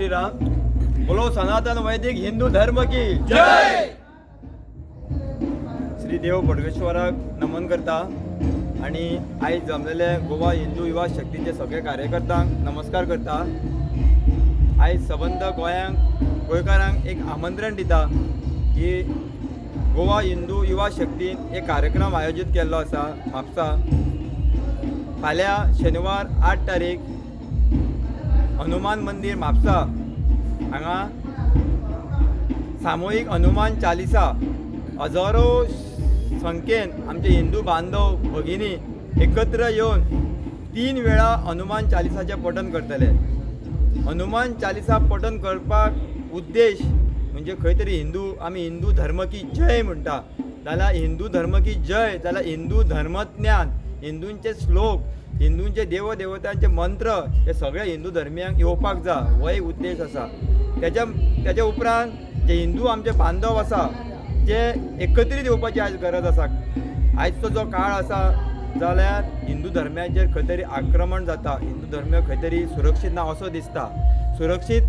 जय श्रीराम बोलो सनातन वैदिक हिंदू धर्म की जय! श्री देव बडगेश्वराक नमन करता आणि आयज जमलेले गोवा हिंदू युवा शक्तीचे सगळे कार्यकर्त्यांक नमस्कार करता. आयज सबंद गोयांक गोंयकारांक एक आमंत्रण दिता की गोवा हिंदू युवा शक्तीन एक कार्यक्रम आयोजीत केल्लो आसा म्हापसा. फाल्यां शेनवार आठ तारीख हनुमान मंदिर म्हापसा. हांगा सामुहीक हनुमान चालिसा. हजारो संख्येन आमचे हिंदू बांधव भगिनी एकत्र येवन तीन वेळा हनुमान चालिसाचें पठण करतले. हनुमान चालिसा पठण करपाक उद्देश म्हणजे खंय तरी हिंदू आमी हिंदू धर्म की जय म्हणटा. जाल्यार हिंदू धर्म की जय जाल्यार हिंदू धर्मज्ञान हिंदूंचे श्लोक हिंदूंचे देव देवतांचे मंत्र हे सगळ्या हिंदू धर्मियांक येवपाक जाय हो एक उद्देश आसा. तेज्या तेज्या उपरांत जे हिंदू आमचे बांधव आसा जे एकत्रीत येवपाची आयज गरज आसा. आयजचो जो काळ आसा जाल्यार हिंदू धर्म्याचेर खंय तरी आक्रमण जाता हिंदू धर्म खंय तरी सुरक्षीत ना असो दिसता. सुरक्षीत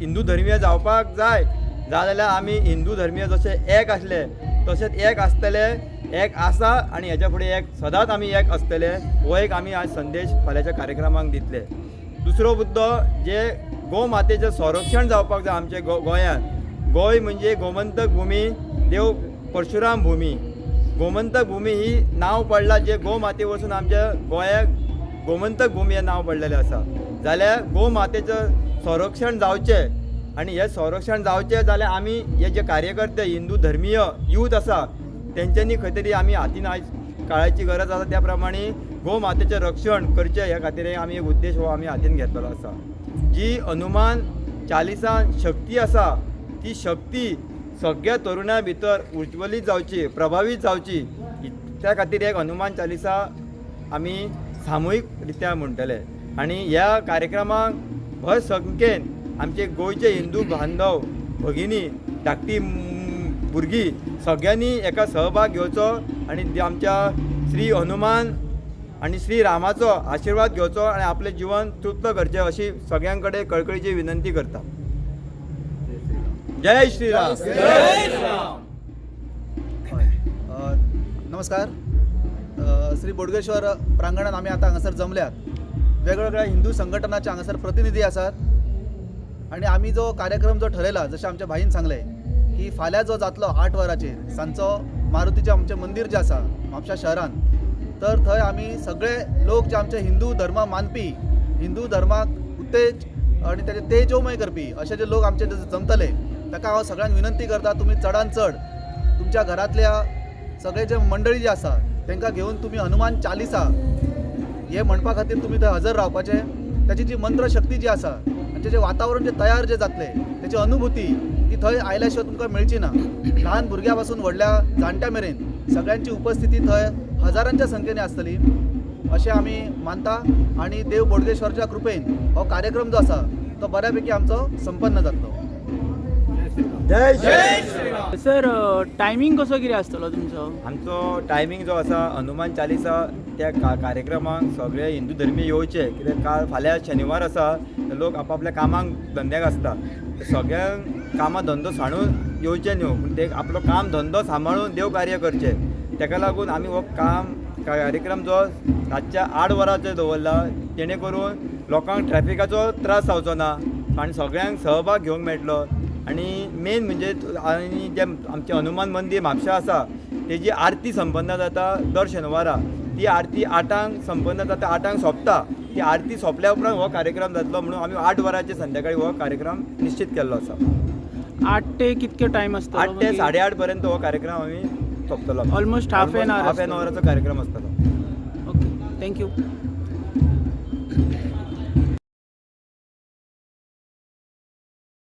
हिंदू धर्मीय जावपाक जाय जाल्यार आमी हिंदू धर्मीय जशे एक आसले तशेंच एक आसतले एक आसा आनी हेच्या फुडें एक सदांच आमी एक आसतले हो एक आमी आज संदेश फाल्यांच्या कार्यक्रमाक दितले. दुसरो मुद्दो जे गोमातेचें संरक्षण जावपाक जाय आमच्या गो गोंयांत गोंय म्हणजे गोमंतक भुमी देव परशुराम भुमी. गोमंतक भुमी ही नांव पडलां जे गो माते वचून आमच्या गोंयाक गोमंतक भुमी हें नांव पडलेलें आसा. जाल्यार गोमातेचं संरक्षण जावचें आनी हें संरक्षण जावचें जाल्यार आमी हे जे कार्यकर्ते हिंदू धर्मीय यूथ आसा तेंच्यांनी खंय तरी आमी हातीन आयज काळाची गरज आसा त्या प्रमाणे गोमातेचें रक्षण करचें ह्या खातीर आमी एक उद्देश हो आमी हातीन घेतलेलो आसा जी हनुमान चालिसान शक्ती आसा ती शक्ती सगळ्या तरुणां भितर उज्वलीत जावची प्रभावीत जावची त्या खातीर एक हनुमान चालिसा आमी सामुहीक रित्या म्हणटले आनी ह्या कार्यक्रमाक भर संख्येन आमचे गोंयचे हिंदू बांधव भगिनी धाकटी भुरगीं सगळ्यांनी एका सहभाग घेवचो आनी ते आमच्या श्री हनुमान आनी श्री रामाचो आशिर्वाद घेवचो आनी आपलें जिवन तृप्त करचें अशी सगळ्यां कडेन कळकळीची विनंती करता. जय श्रीराम नमस्कार. श्री बोडगेश्वर प्रांगणात आमी आतां हांगासर जमल्यात. वेगवेगळ्या हिंदू संघटनाचे हांगासर प्रतिनिधी आसात. आनी आमी जो कार्यक्रम जो ठरयला जशें आमच्या भाईन सांगलें की फाल्यां जो जातलो आठ वरांचेर सांजचो मारुतीचें आमचें मंदीर जें आसा म्हापशा शहरान तर थंय आमी सगळे लोक जे आमचे हिंदू धर्म मानपी हिंदू धर्माक उत्तेज आनी तेजे तेजोमय करपी असे जे लोक आमचे जमतले ताका हांव सगळ्यांक विनंती करता तुमी चडान चड तुमच्या घरांतल्या सगळे जे मंडळी जे आसा तांकां घेवन तुमी हनुमान चालिसा हे म्हणपा खातीर तुमी थंय हजर रावपाचें ताची जी मंत्र शक्ती जी आसा आनी जे वातावरण जे तयार जे जातले त्याची अनुभूती ती थंय आयल्या शिवाय तुमकां मेळची ना. ल्हान भुरग्यां पासून व्हडल्या जाणट्या मेरेन सगळ्यांची उपस्थिती थंय हजारांच्या संख्येने आसतली अशें आमी मानता आनी देव बोडगेश्वरच्या कृपेन हो कार्यक्रम जो आसा तो बऱ्यापैकी आमचो संपन्न जातलो सर टायमिंग कसो कितें आसतलो तुमचो? आमचो टायमींग जो आसा हनुमान चालिसा त्या का कार्यक्रमाक सगळे हिंदू धर्मीय येवचे कित्याक काल फाल्यां शेनवार आसा लोक आपापल्या कामाक धंद्याक आसता सगळ्यांक कामां धंदो सांडून येवचे न्हू. पूण ते आपलो काम धंदो सांबाळून देव कार्य करचे. तेका लागून आमी हो काम कार्यक्रम जो रातच्या आठ वरांचेर दवरला जेणे करून लोकांक ट्रॅफिकाचो त्रास जावचो ना. आनी सगळ्यांक सहभाग घेवंक मेळटलो. आनी मेन म्हणजे आनी जे आमचें हनुमान मंदीर म्हापशा आसा तेजी आरती संपन्न जाता दर शेनवारा. ती आरती आठांक संपन्न जाता आठांक सोंपता. ती आरती सोंपल्या उपरांत हो कार्यक्रम जातलो म्हणून आमी आठ वरांचेर संध्याकाळी हो कार्यक्रम निश्चित केल्लो आसा. आठ ते कितके टायम आसतलो आठ ते साडे आठ पर्यंत हो कार्यक्रम आमी सोंपतलो Almost half an hour half an आसतलो. अवराचो कार्यक्रम आसतलो ओके थँक्यू